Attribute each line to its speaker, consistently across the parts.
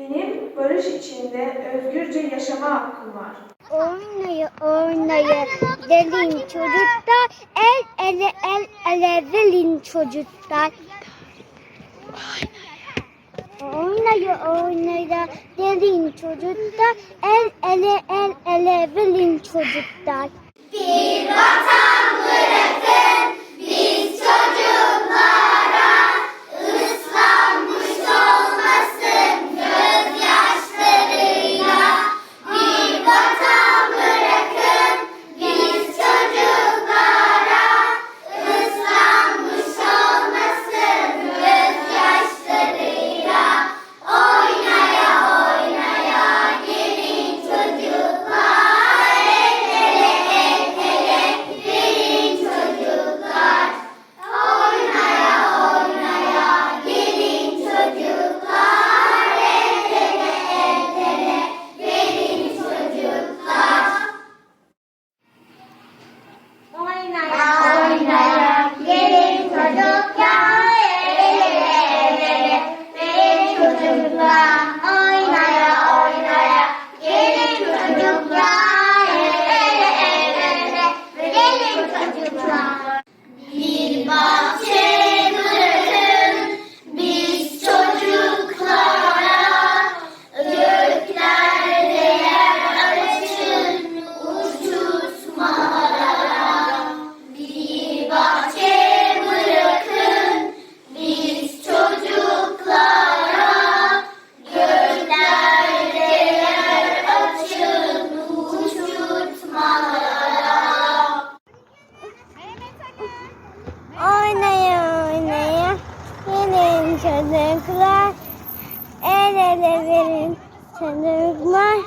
Speaker 1: Benim barış içinde özgürce yaşama hakkım var.
Speaker 2: Oynayı oynayı delin çocuklar, el ele el ele delin çocuklar. Oynayı oynayı delin çocuklar, el ele el ele delin çocuklar.
Speaker 3: Bir vatan bırakın. Gelin çocuklar, el ele
Speaker 2: verin çocuklar.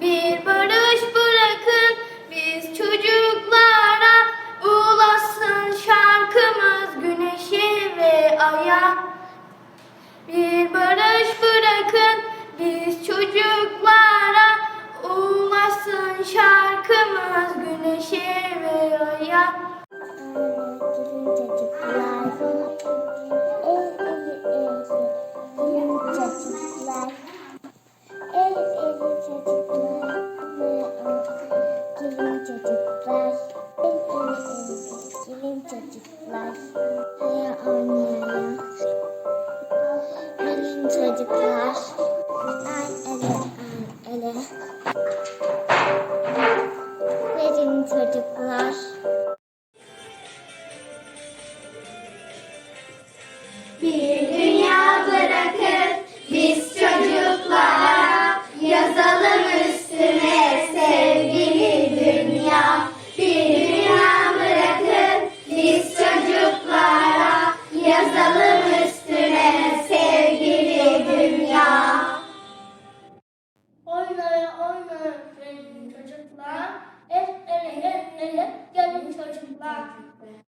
Speaker 3: Bir barış bırakın biz çocuklara, ulaşsın şarkımız güneşe ve aya.
Speaker 2: Verin çocuklar.
Speaker 3: Bir dünya bırakın. restaurante popular,